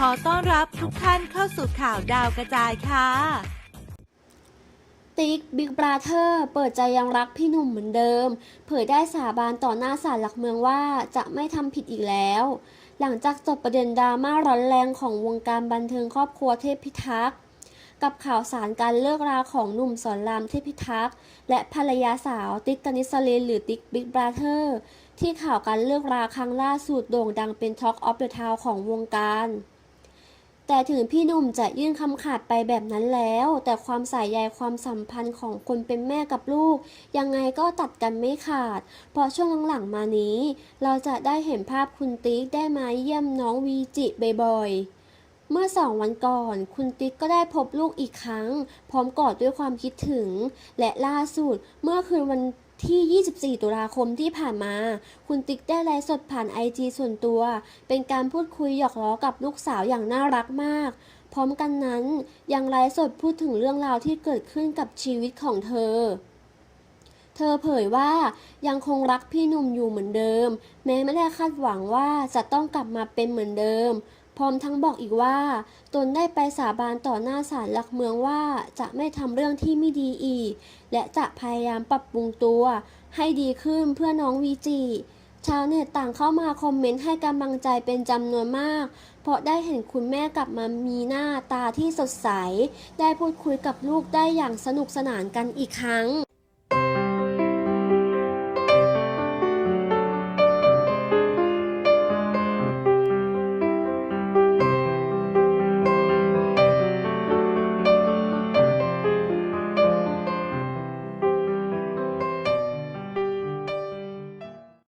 ขอต้อนรับทุกท่านเข้าสู่ข่าวดาวกระจายค่ะ ติ๊กบิ๊กบราเธอร์เปิดใจยังรักพี่หนุ่มเหมือนเดิม เผยได้สาบานต่อหน้าศาลหลักเมืองว่าจะไม่ทำผิดอีกแล้ว หลังจากจบประเด็นดราม่าร้อนแรงของวงการบันเทิงครอบครัวเทพพิทักษ์กับข่าวสารการเลิกราของหนุ่มสอนรามเทพพิทักษ์และภรรยาสาวติ๊กกนิสเลนหรือติ๊กบิ๊กบราเธอร์ที่ข่าวการเลิกราครั้งล่าสุดโด่งดังเป็น Talk of the Town ของวงการ แต่ถึงพี่หนุ่มจะยื่นคำขาดไปแบบนั้นแล้ว แต่ความสายใยความสัมพันธ์ของคนเป็นแม่กับลูก ยังไงก็ตัดกันไม่ขาด เพราะช่วงหลังๆมานี้ เราจะได้เห็นภาพคุณติ๊กได้มาเยี่ยมน้องวีจิบ่อยๆเมื่อสองวันก่อน คุณติ๊กก็ได้พบลูกอีกครั้ง พร้อมกอดด้วยความคิดถึง และล่าสุด เมื่อคืนวัน ที่ 24 ตุลาคมที่ผ่านมา คุณติ๊กได้ไลฟ์สดผ่านไอจีส่วนตัว เป็นการพูดคุยหยอกล้อกับลูกสาวอย่างน่ารักมาก พร้อมกันนั้นยังไลฟ์สดพูดถึงเรื่องราวที่เกิดขึ้นกับชีวิตของเธอ เธอเผยว่ายังคงรักพี่หนุ่มอยู่เหมือนเดิม แม้ไม่ได้คาดหวังว่าจะต้องกลับมาเป็นเหมือนเดิม พร้อมทั้งบอกอีกว่า ตนได้ไปสาบานต่อหน้าศาลหลักเมืองว่าจะไม่ทำเรื่องที่ไม่ดีอีก และจะพยายามปรับปรุงตัว ให้ดีขึ้นเพื่อน้องวีจีชาวเน็ตต่างเข้ามาคอมเมนต์ให้กำลังใจเป็นจำนวนมาก เพราะได้เห็นคุณแม่กลับมามีหน้าตาที่สดใส ได้พูดคุยกับลูกได้อย่างสนุกสนานกันอีกครั้ง